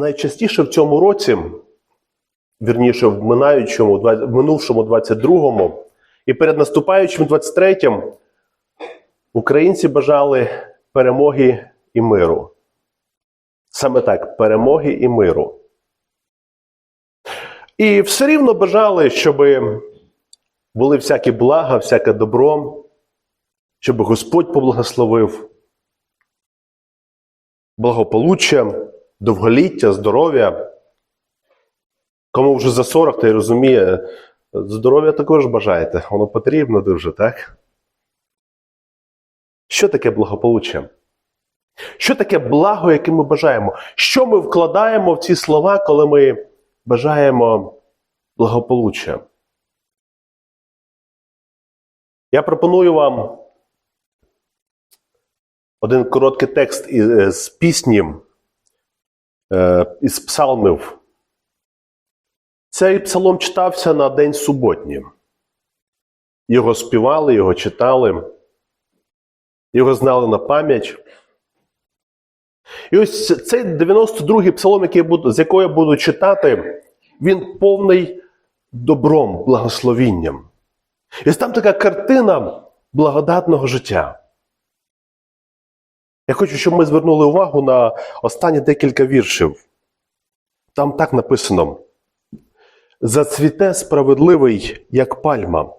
Найчастіше в цьому році, вірніше, в минаючому, в минувшому 22-му і перед наступаючим 23-м українці бажали перемоги і миру. Саме так, перемоги і миру. І все рівно бажали, щоб були всякі блага, всяке добро, щоб Господь поблагословив благополуччя, довголіття, здоров'я. Кому вже за 40, той розуміє, здоров'я також бажаєте, воно потрібно дуже, так? Що таке благополуччя? Що таке благо, яке ми бажаємо? Що ми вкладаємо в ці слова, коли ми бажаємо благополуччя? Я пропоную вам один короткий текст із з пісні е, із псалмів. Цей псалом читався на День суботній. Його співали, його читали, його знали на пам'ять. І ось цей 92-й псалом, який буду, з якого я буду читати, він повний добром, благословінням. І там така картина благодатного життя. Я хочу, щоб ми звернули увагу на останні декілька віршів. Там так написано: Зацвіте справедливий, як пальма,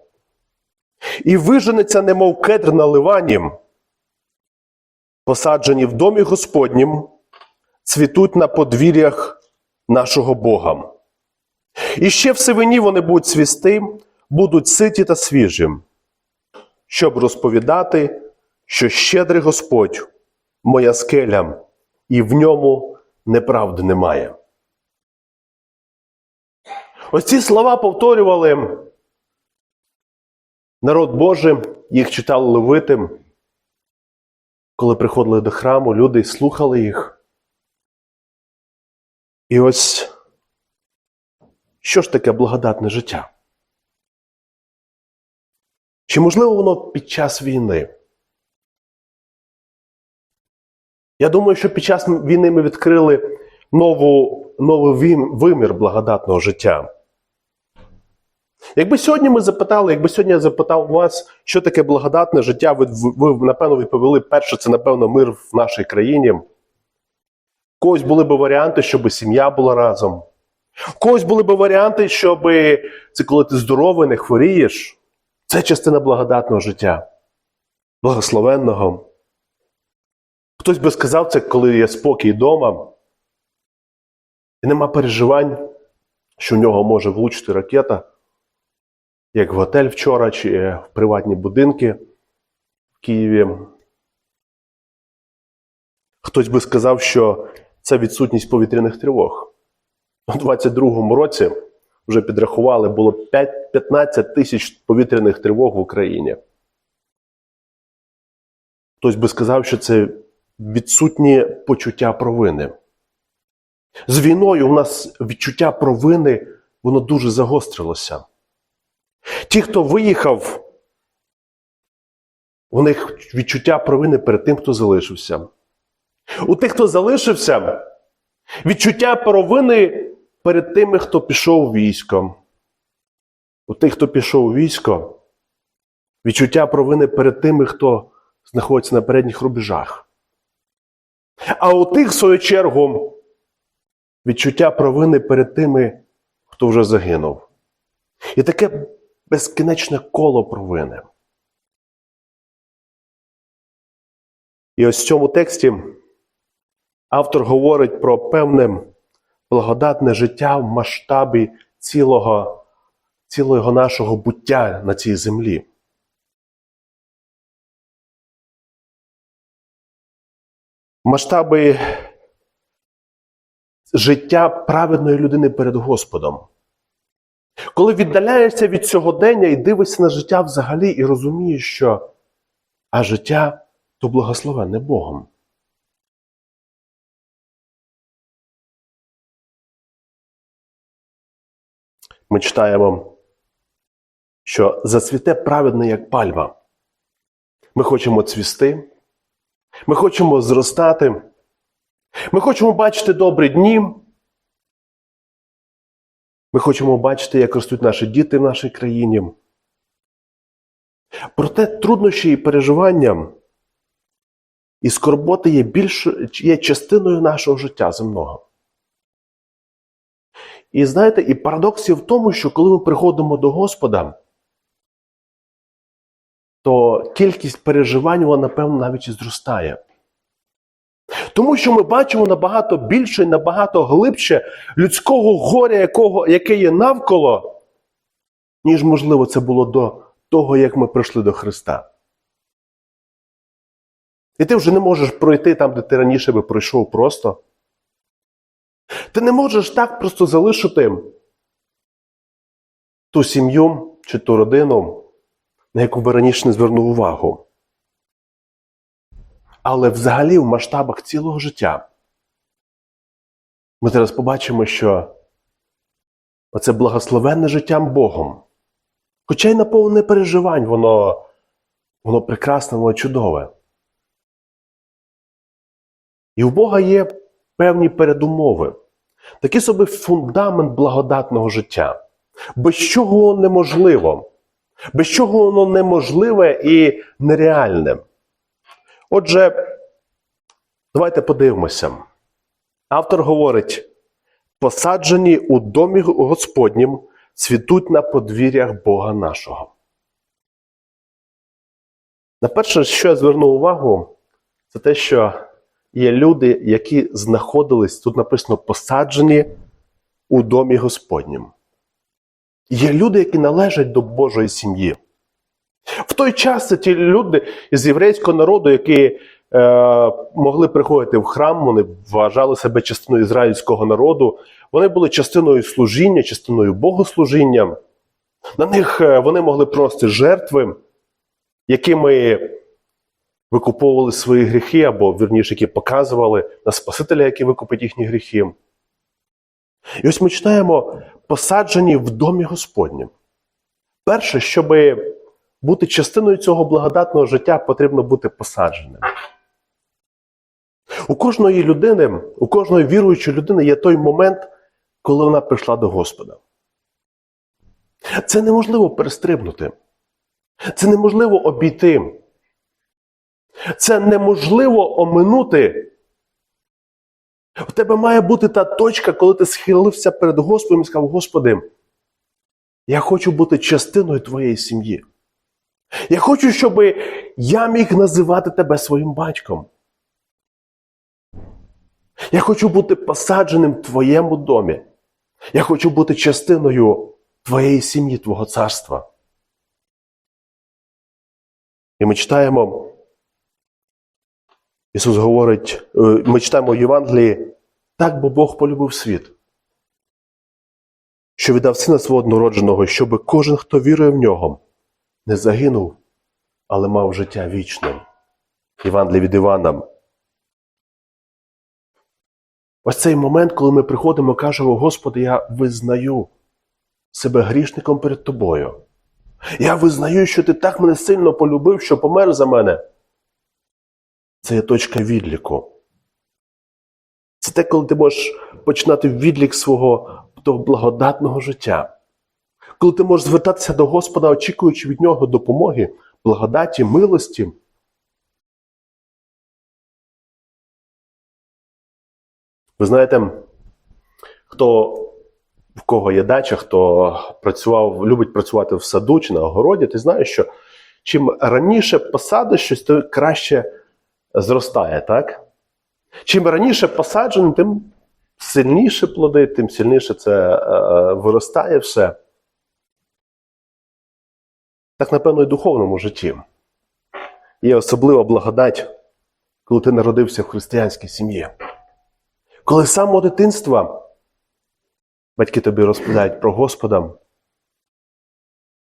і виженеться, немов кедр на ливані, посаджені в домі Господнім, цвітуть на подвір'ях нашого Бога. І ще в сивині вони будуть цвісти, будуть ситі та свіжі, щоб розповідати, що щедрий Господь моя скеля, і в ньому неправди немає. Ось ці слова повторювали народ Божий, їх читали левити, коли приходили до храму, люди слухали їх. І ось що ж таке благодатне життя? Чи можливо воно під час війни? Я думаю, що під час війни ми відкрили нову, новий вимір благодатного життя. Якби сьогодні ми запитали, якби сьогодні я запитав вас, що таке благодатне життя, ви, ви напевно, відповіли, перше, це, напевно, мир в нашій країні. Когось були б варіанти, щоб сім'я була разом. Когось були б варіанти, щоб це коли ти здоровий, не хворієш. Це частина благодатного життя, благословенного. Хтось би сказав це, коли є спокій вдома, і нема переживань, що в нього може влучити ракета, як в готель вчора, чи в приватні будинки в Києві. Хтось би сказав, що це відсутність повітряних тривог. У 22-му році вже підрахували, було 5, 15 тисяч повітряних тривог в Україні. Хтось би сказав, що це відсутнє почуття провини. З війною у нас відчуття провини воно дуже загострилося. Ті, хто виїхав, у них відчуття провини перед тим, хто залишився. У тих, хто залишився, відчуття провини перед тими, хто пішов у військо. У тих, хто пішов у військо, відчуття провини перед тими, хто знаходиться на передніх рубежах. А у тих, в свою чергу, відчуття провини перед тими, хто вже загинув. І таке безкінечне коло провини. І ось в цьому тексті автор говорить про певне благодатне життя в масштабі цілого, цілого нашого буття на цій землі. Масштаби життя праведної людини перед Господом. Коли віддаляєшся від сьогодення і дивишся на життя взагалі, і розумієш, що а життя то благословенне Богом. Ми читаємо, що зацвіте праведне, як пальма. Ми хочемо цвісти, ми хочемо зростати, ми хочемо бачити добрі дні, Ми хочемо бачити, як ростуть наші діти в нашій країні. Проте труднощі і переживання і скорботи є, більш, є частиною нашого життя земного. І знаєте, і парадокс є в тому, що коли ми приходимо до Господа, то кількість переживань, вона, напевно, навіть і зростає. Тому що ми бачимо набагато більше набагато глибше людського горя, якого, яке є навколо, ніж, можливо, це було до того, як ми прийшли до Христа. І ти вже не можеш пройти там, де ти раніше би пройшов просто. Ти не можеш так просто залишити ту сім'ю чи ту родину, на яку би раніше не звернув увагу. Але взагалі в масштабах цілого життя ми зараз побачимо, що оце благословенне життям Богом, хоча й наповнене переживань, воно, воно прекрасне, воно чудове. І в Бога є певні передумови, такий собі фундамент благодатного життя, без чого неможливо, без чого воно неможливе і нереальне. Отже, давайте подивимося. Автор говорить: посаджені у домі Господнім, цвітуть на подвір'ях Бога нашого. На перше, що я звернув увагу, це те, що є люди, які знаходились, тут написано посаджені у домі Господнім. Є люди, які належать до Божої сім'ї. В той час це ті люди з єврейського народу, які е, могли приходити в храм, вони вважали себе частиною ізраїльського народу, вони були частиною служіння, частиною богослужіння. На них е, вони могли приносити жертви, якими викуповували свої гріхи, або вірніше, які показували на Спасителя, який викупить їхні гріхи. І ось ми читаємо посаджені в домі Господнім. Перше, щоби бути частиною цього благодатного життя потрібно бути посадженим. У кожної людини, у кожної віруючої людини є той момент, коли вона прийшла до Господа. Це неможливо перестрибнути. Це неможливо обійти. Це неможливо оминути. У тебе має бути та точка, коли ти схилився перед Господом і сказав: Господи, я хочу бути частиною твоєї сім'ї. Я хочу, щоб я міг називати тебе своїм батьком. Я хочу бути посадженим в твоєму домі. Я хочу бути частиною твоєї сім'ї, Твого царства. І ми читаємо, Ісус говорить, е, ми читаємо в Євангелії, так бо Бог полюбив світ, що віддав сина свого однородженого, щоб кожен, хто вірує в нього, не загинув, але мав життя вічне. Євангелія від Івана. Ось цей момент, коли ми приходимо і кажемо, Господи, я визнаю себе грішником перед Тобою. Я визнаю, що Ти так мене сильно полюбив, що помер за мене. Це є точка відліку. Це те, коли ти можеш починати відлік свого того благодатного життя. Коли ти можеш звертатися до Господа, очікуючи від нього допомоги, благодаті, милості. Ви знаєте, хто в кого є дача, хто працював, любить працювати в саду чи на огороді, ти знаєш, що чим раніше посадиш щось, то краще зростає, так? Чим раніше посаджений, тим сильніше плоди, тим сильніше це е, виростає все. Так, напевно, і в духовному житті. Є особлива благодать, коли ти народився в християнській сім'ї. Коли з самого дитинства батьки тобі розповідають про Господа,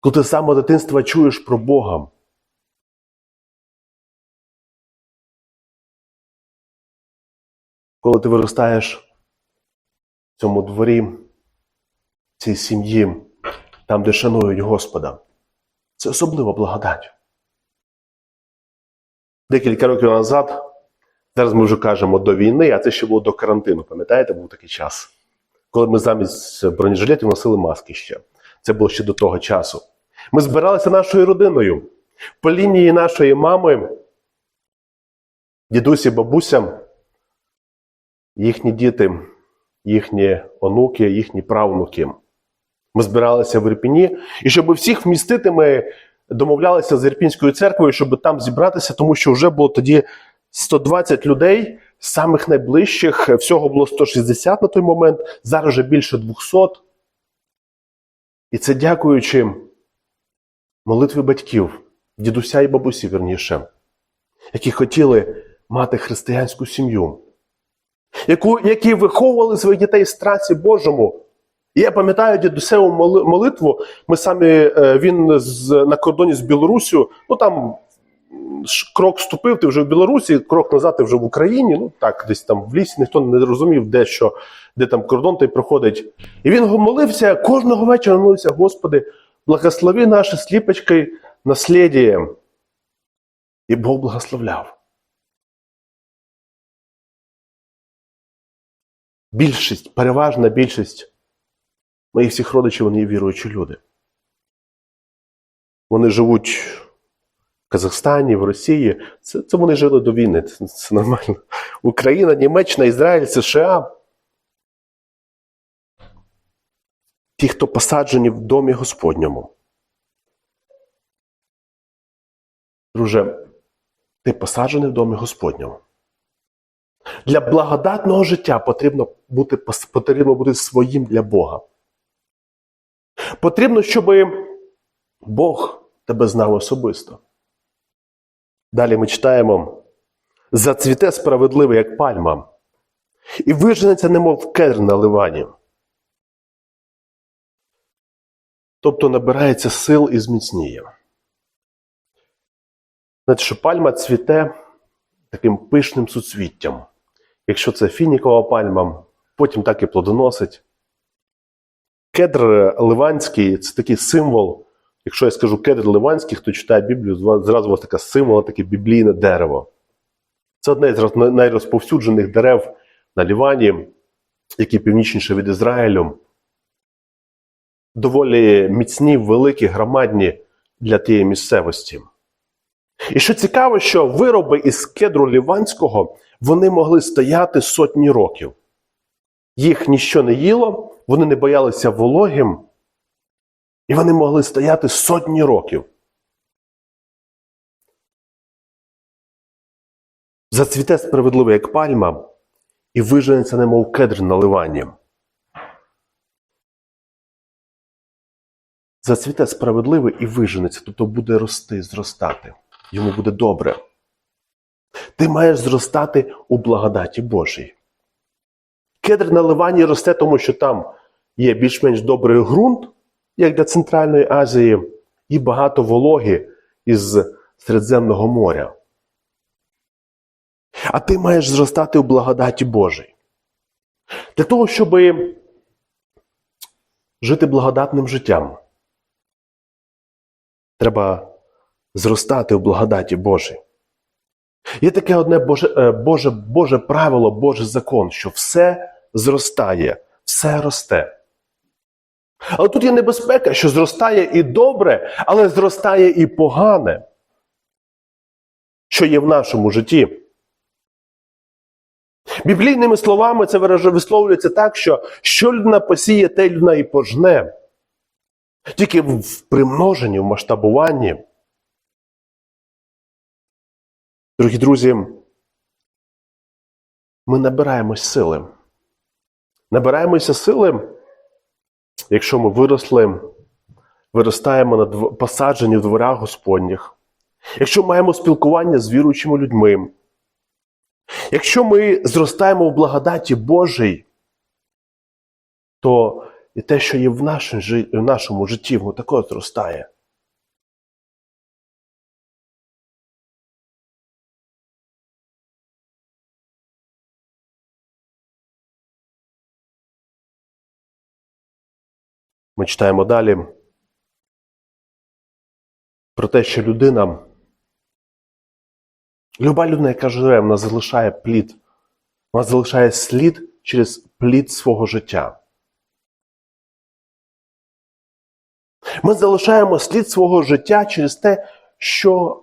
коли ти з самого дитинства чуєш про Бога. Коли ти виростаєш в цьому дворі, в цій сім'ї, там, де шанують Господа, це особлива благодать. Декілька років назад, зараз ми вже кажемо до війни, а це ще було до карантину. Пам'ятаєте, був такий час? коли ми замість бронежилетів носили маски ще. Це було ще до того часу. Ми збиралися нашою родиною. По лінії нашої мами, дідусі, бабуся, їхні діти, їхні онуки, їхні правнуки. Ми збиралися в Ірпіні, і щоб всіх вмістити, ми домовлялися з Ірпінською церквою, щоб там зібратися, тому що вже було тоді 120 людей, самих найближчих, всього було 160 на той момент, зараз вже більше 200. І це дякуючи молитві батьків, дідуся і бабусі, верніше, які хотіли мати християнську сім'ю, яку, які виховували своїх дітей в страці Божому. І я пам'ятаю дідусеву молитву. Ми самі е, він з, на кордоні з Білоруссю, ну там крок ступив, ти вже в Білорусі, крок назад ти вже в Україні. Ну так, десь там в лісі ніхто не розумів, де що, де там кордон той проходить. І він молився кожного вечора молився, Господи, благослови наше сліпочки наслідіє. І Бог благословляв. Більшість, переважна більшість моїх всіх родичів, вони є віруючі люди. Вони живуть в Казахстані, в Росії. Це, це вони жили до війни. Це, це нормально. Україна, Німеччина, Ізраїль, США. Ті, хто посаджені в домі Господньому. Друже, ти посаджений в домі Господньому. Для благодатного життя потрібно бути, потрібно бути своїм для Бога. Потрібно, щоб Бог тебе знав особисто. Далі ми читаємо: зацвіте справедливий, як пальма, і виженеться, немов кедр на ливані. Тобто набирається сил і зміцніє. Знаєте, що пальма цвіте таким пишним суцвіттям. Якщо це фінікова пальма, потім так і плодоносить. Кедр ливанський це такий символ. Якщо я скажу кедр ливанський, хто читає Біблію, зразу у вас таке символ, таке біблійне дерево. Це одне з найрозповсюджених дерев на Лівані, які північніше від Ізраїлю. Доволі міцні, великі, громадні для тієї місцевості. І що цікаво, що вироби із кедру ліванського вони могли стояти сотні років. Їх ніщо не їло, вони не боялися вологим, і вони могли стояти сотні років. Зацвіте справедливо, як пальма, і виженеться, немов кедр на ливані. Зацвіте справедливе і виженеться, тобто буде рости, зростати. Йому буде добре. Ти маєш зростати у благодаті Божій. Кедр на Ливані росте, тому що там є більш-менш добрий ґрунт, як для Центральної Азії, і багато вологи із Середземного моря. А ти маєш зростати у благодаті Божій. Для того, щоб жити благодатним життям, треба зростати у благодаті Божій. Є таке одне Боже, е, Боже, Боже правило, Божий закон, що все зростає, все росте. Але тут є небезпека, що зростає і добре, але зростає і погане, що є в нашому житті. Біблійними словами це висловлюється так, що що людина посіє, те людина і пожне. Тільки в в примноженні, в масштабуванні. Дорогі друзі, ми набираємось сили. Набираємося сили, якщо ми виросли, виростаємо на посаджені в дворах Господніх, якщо маємо спілкування з віруючими людьми, якщо ми зростаємо в благодаті Божій, то і те, що є в нашому житті, воно також зростає. Ми читаємо далі про те, що людина, люба людина, яка живе, вона залишає плід, вона залишає слід через плід свого життя. Ми залишаємо слід свого життя через те, що,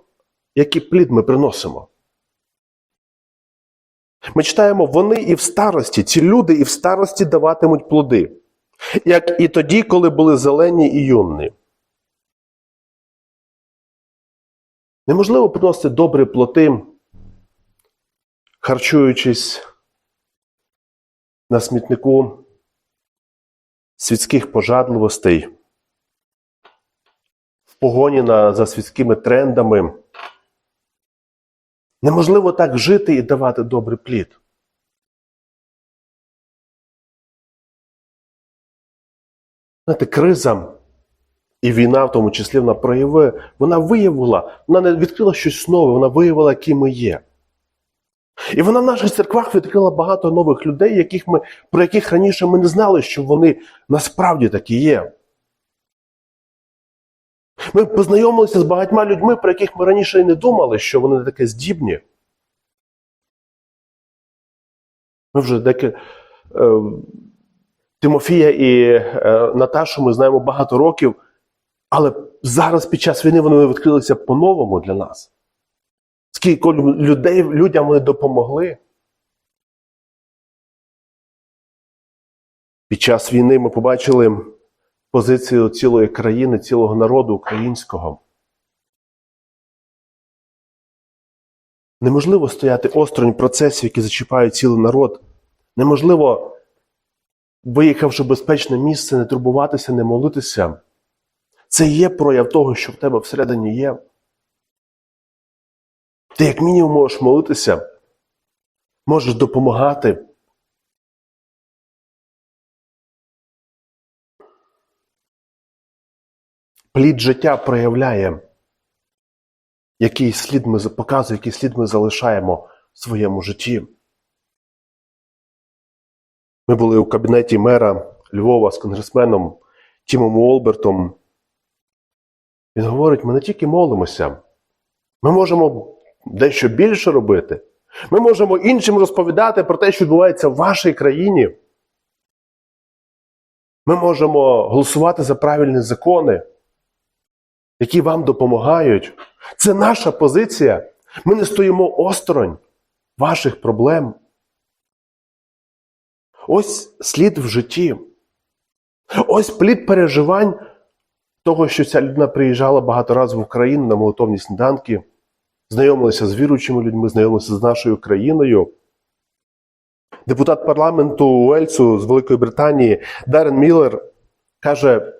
який плід ми приносимо. Ми читаємо, вони і в старості, ці люди і в старості даватимуть плоди як і тоді, коли були зелені і юні. Неможливо приносити добрі плоти, харчуючись на смітнику світських пожадливостей, в погоні за світськими трендами. Неможливо так жити і давати добрий плід. Знаєте, криза і війна, в тому числі, вона проявила, вона виявила, вона не відкрила щось нове, вона виявила, які ми є. І вона в наших церквах відкрила багато нових людей, яких ми, про яких раніше ми не знали, що вони насправді такі є. Ми познайомилися з багатьма людьми, про яких ми раніше і не думали, що вони таке здібні. Ми вже деякі е, Тимофія і е, Наташу ми знаємо багато років, але зараз під час війни вони відкрилися по-новому для нас. Скільки людей, людям вони допомогли. Під час війни ми побачили позицію цілої країни, цілого народу українського. Неможливо стояти осторонь процесів, які зачіпають цілий народ. Неможливо, виїхавши в безпечне місце, не турбуватися, не молитися. Це є прояв того, що в тебе всередині є. Ти, як мінімум, можеш молитися, можеш допомагати. Плід життя проявляє, який слід ми показує, який слід ми залишаємо в своєму житті. Ми були у кабінеті мера Львова з конгресменом Тімом Уолбертом. Він говорить: ми не тільки молимося, ми можемо дещо більше робити. Ми можемо іншим розповідати про те, що відбувається в вашій країні. Ми можемо голосувати за правильні закони, які вам допомагають. Це наша позиція. Ми не стоїмо осторонь ваших проблем. Ось слід в житті. Ось плід переживань того, що ця людина приїжджала багато разів в Україну на молитовні сніданки, знайомилася з віруючими людьми, знайомилася з нашою країною. Депутат парламенту Уельсу з Великої Британії Дарен Міллер каже: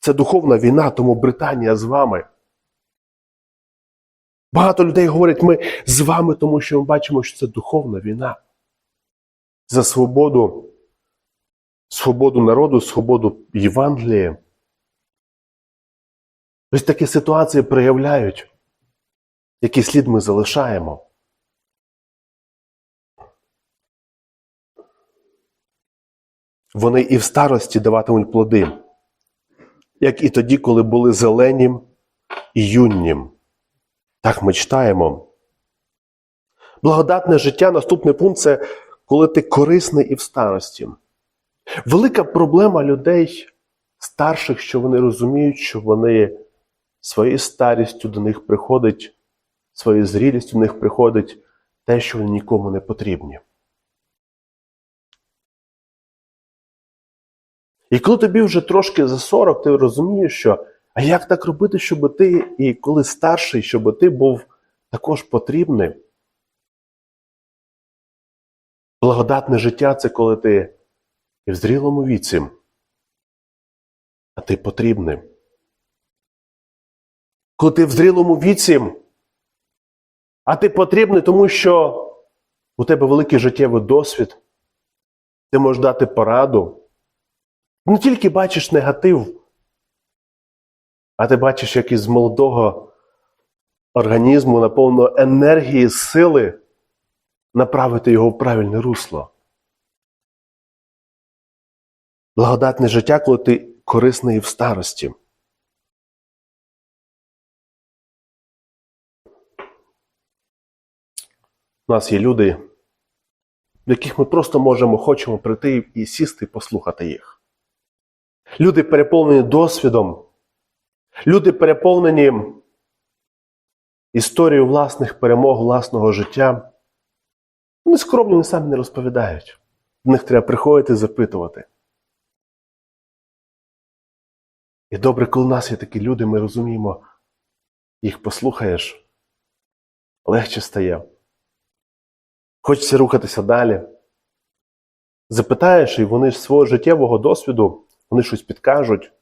це духовна війна, тому Британія з вами. Багато людей говорять, ми з вами, тому що ми бачимо, що це духовна війна. За свободу, свободу народу, свободу Євангелія. Ось такі ситуації проявляють, який слід ми залишаємо. Вони і в старості даватимуть плоди, як і тоді, коли були зелені і юнні. Так ми читаємо. Благодатне життя, наступний пункт це коли ти корисний і в старості. Велика проблема людей старших, що вони розуміють, що вони своєю старістю до них приходить, своєю зрілістю до них приходить те, що вони нікому не потрібні. І коли тобі вже трошки за 40, ти розумієш, що а як так робити, щоб ти, і коли старший, щоб ти був також потрібний. Благодатне життя це коли ти і в зрілому віці, а ти потрібний. Коли ти в зрілому віці, а ти потрібний, тому що у тебе великий життєвий досвід, ти можеш дати пораду. Не тільки бачиш негатив, а ти бачиш, як із молодого організму, наповненого енергії, сили, направити його в правильне русло. Благодатне життя, коли ти корисний в старості. У нас є люди, до яких ми просто можемо, хочемо прийти і сісти і послухати їх. Люди переповнені досвідом, Люди переповнені історією власних перемог, власного життя. Вони скромні, вони самі не розповідають. До них треба приходити і запитувати. І добре, коли у нас є такі люди, ми розуміємо, їх послухаєш, легше стає. Хочеться рухатися далі. Запитаєш, і вони з свого життєвого досвіду вони щось підкажуть.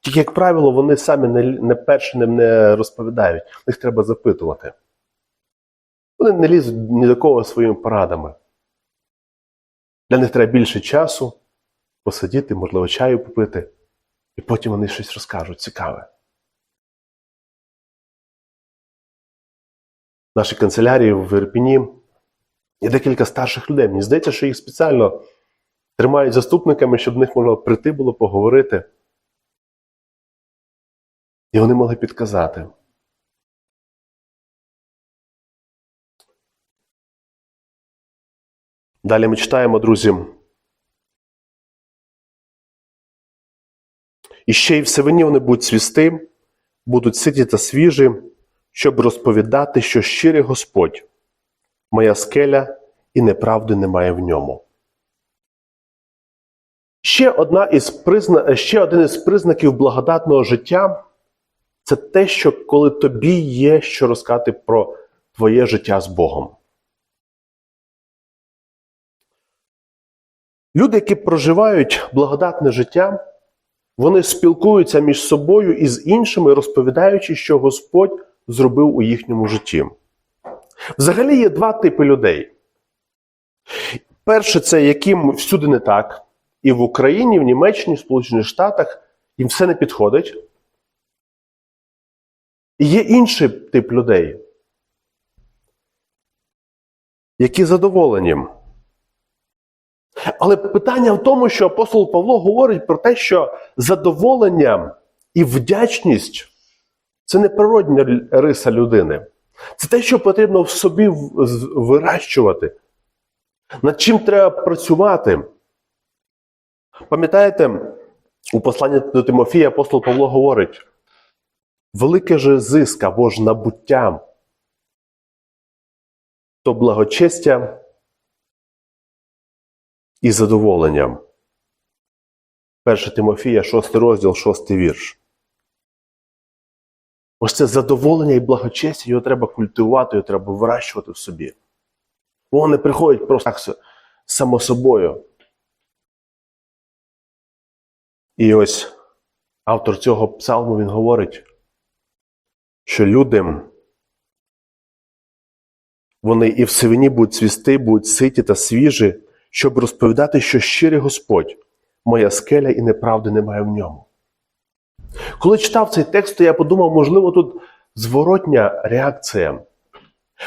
Тільки, як правило, вони самі не, не першим не розповідають. Їх треба запитувати. Вони не лізуть ні до кого своїми порадами. Для них треба більше часу посидіти, можливо, чаю попити, і потім вони щось розкажуть цікаве. В нашій канцелярії в Ірпіні є декілька старших людей. Мені здається, що їх спеціально тримають заступниками, щоб до них можна прийти було поговорити. І вони могли підказати. Далі ми читаємо, друзі. І ще й в сивині вони будуть свісти, будуть ситі та свіжі, щоб розповідати, що щирий Господь, моя скеля, і неправди немає в ньому. Ще, одна із призна... ще один із признаків благодатного життя це те, що коли тобі є що розказати про твоє життя з Богом. Люди, які проживають благодатне життя, вони спілкуються між собою і з іншими, розповідаючи, що Господь зробив у їхньому житті. Взагалі є два типи людей. Перше, це яким всюди не так. І в Україні, в Німеччині, в Сполучених Штатах їм все не підходить. І є інший тип людей, які задоволені. Але питання в тому, що апостол Павло говорить про те, що задоволення і вдячність це не природня риса людини. Це те, що потрібно в собі вирощувати. Над чим треба працювати. Пам'ятаєте, у посланні до Тимофія апостол Павло говорить: велике же зиск або ж набуття, то благочестя і задоволенням. 1 Тимофія, 6 розділ, 6 вірш. Ось це задоволення і благочестя, його треба культивувати, його треба вирощувати в собі. Воно не приходить просто так само собою. І ось автор цього псалму він говорить, що люди, вони і в сивині будуть цвісти, будуть ситі та свіжі, щоб розповідати, що щирий Господь, моя скеля і неправди немає в ньому. Коли читав цей текст, то я подумав, можливо, тут зворотня реакція.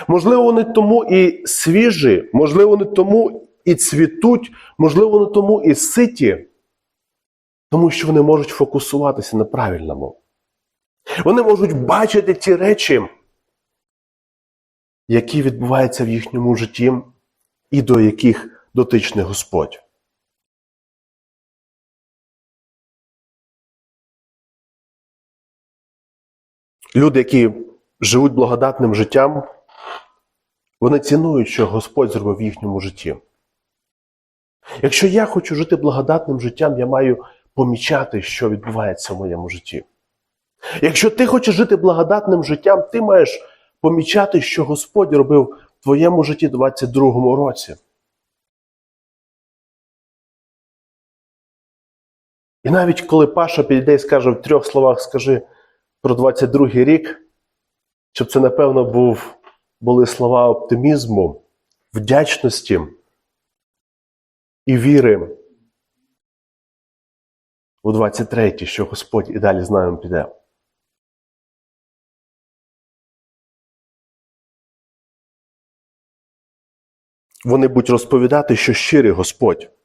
Можливо, вони тому і свіжі, можливо, вони тому і цвітуть, можливо, вони тому і ситі, тому що вони можуть фокусуватися на правильному. Вони можуть бачити ті речі, які відбуваються в їхньому житті, і до яких дотичний Господь. Люди, які живуть благодатним життям, вони цінують, що Господь зробив в їхньому житті. Якщо я хочу жити благодатним життям, я маю помічати, що відбувається в моєму житті. Якщо ти хочеш жити благодатним життям, ти маєш помічати, що Господь робив в твоєму житті в 22-му році. І навіть коли Паша підійде і скаже в трьох словах, скажи про 22-й рік, щоб це, напевно, був, були слова оптимізму, вдячності і віри у 23-й, що Господь і далі з нами піде. Вони будуть розповідати, що щирий Господь.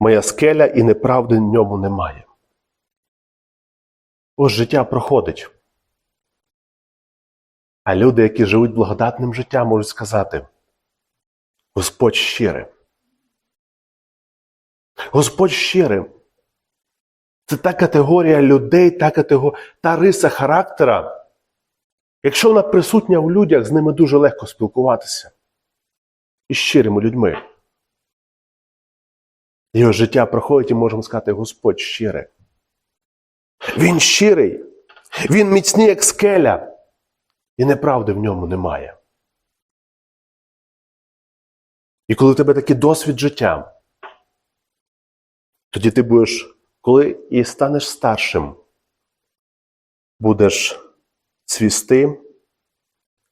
Моя скеля і неправди в ньому немає. Ось життя проходить. А люди, які живуть благодатним життям, можуть сказати: Господь щирий. Господь щирий. Це та категорія людей, та, катего... та риса характера. Якщо вона присутня у людях, з ними дуже легко спілкуватися. Із щирими людьми. Його життя проходить і можемо сказати, Господь щирий. Він щирий, він міцний, як скеля, і неправди в ньому немає. І коли в тебе такий досвід життя, тоді ти будеш, коли і станеш старшим, будеш цвісти,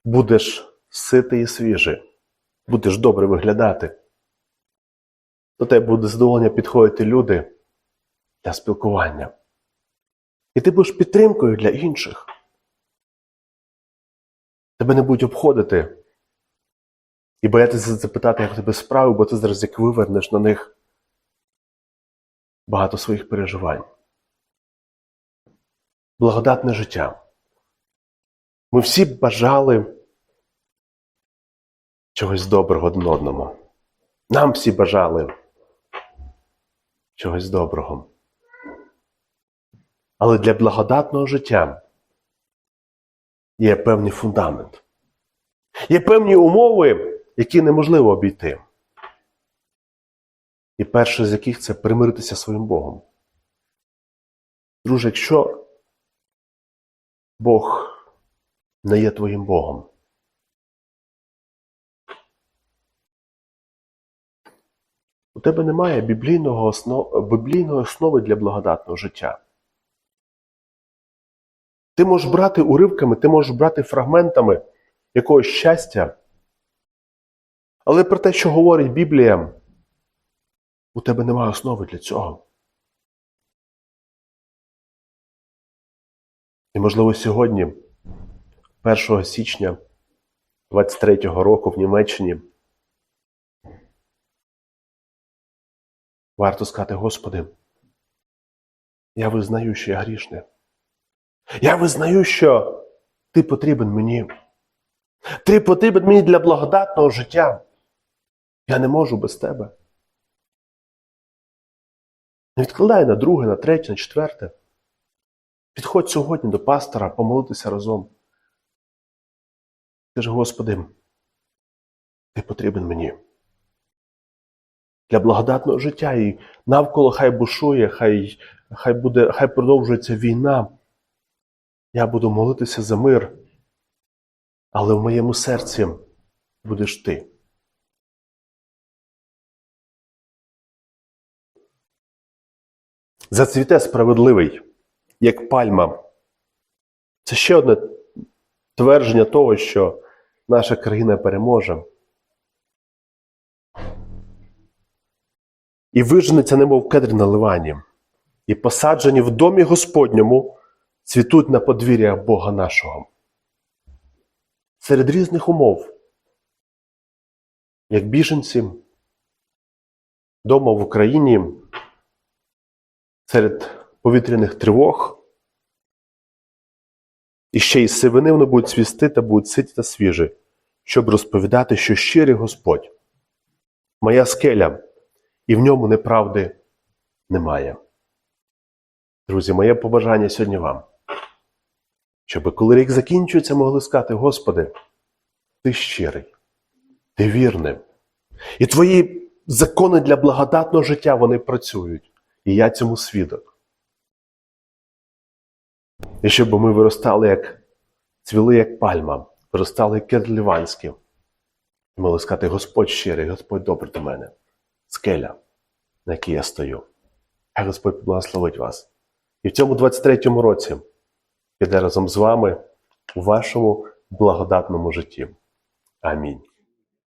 будеш ситий і свіжий, будеш добре виглядати. До тебе буде задоволення підходити люди для спілкування. І ти будеш підтримкою для інших. Тебе не будуть обходити і боятися запитати, як тебе справи, бо ти зараз як вивернеш на них багато своїх переживань. Благодатне життя. Ми всі бажали чогось доброго один одному. Нам всі бажали чогось доброго. Але для благодатного життя є певний фундамент. Є певні умови, які неможливо обійти. І перше з яких це примиритися своїм Богом. Друже, якщо Бог не є твоїм Богом, у тебе немає біблійної основи для благодатного життя. Ти можеш брати уривками, ти можеш брати фрагментами якогось щастя. Але про те, що говорить Біблія, у тебе немає основи для цього. І, можливо, сьогодні, 1 січня 23-го року в Німеччині, варто сказати, Господи, я визнаю, що я грішний. Я визнаю, що ти потрібен мені. Ти потрібен мені для благодатного життя. Я не можу без тебе. Не відкладай на друге, на третє, на четверте. Підходь сьогодні до пастора помолитися разом. Скажи, Господи, ти потрібен мені. Для благодатного життя і навколо хай бушує, хай, хай, буде, хай продовжується війна. Я буду молитися за мир, але в моєму серці будеш ти. Зацвіте справедливий, як пальма. Це ще одне твердження того, що наша країна переможе. І виженеться, немов кедр на ливані, і посаджені в домі Господньому цвітуть на подвір'ях Бога нашого. Серед різних умов, як біженці, дома в Україні, серед повітряних тривог, і ще й сивини вони будуть цвісти та будуть ситі та свіжі, щоб розповідати, що щирий Господь, моя скеля, і в ньому неправди немає. Друзі, моє побажання сьогодні вам, щоб коли рік закінчується, могли сказати, Господи, ти щирий, ти вірний, і твої закони для благодатного життя вони працюють, і я цьому свідок. І щоб ми виростали, як цвіли, як пальма, виростали, як кедр ліванський, і могли сказати, Господь щирий, Господь добрий до мене, скеля, на якій я стою. Хай Господь благословить вас. І в цьому 23-му році піде разом з вами у вашому благодатному житті. Амінь.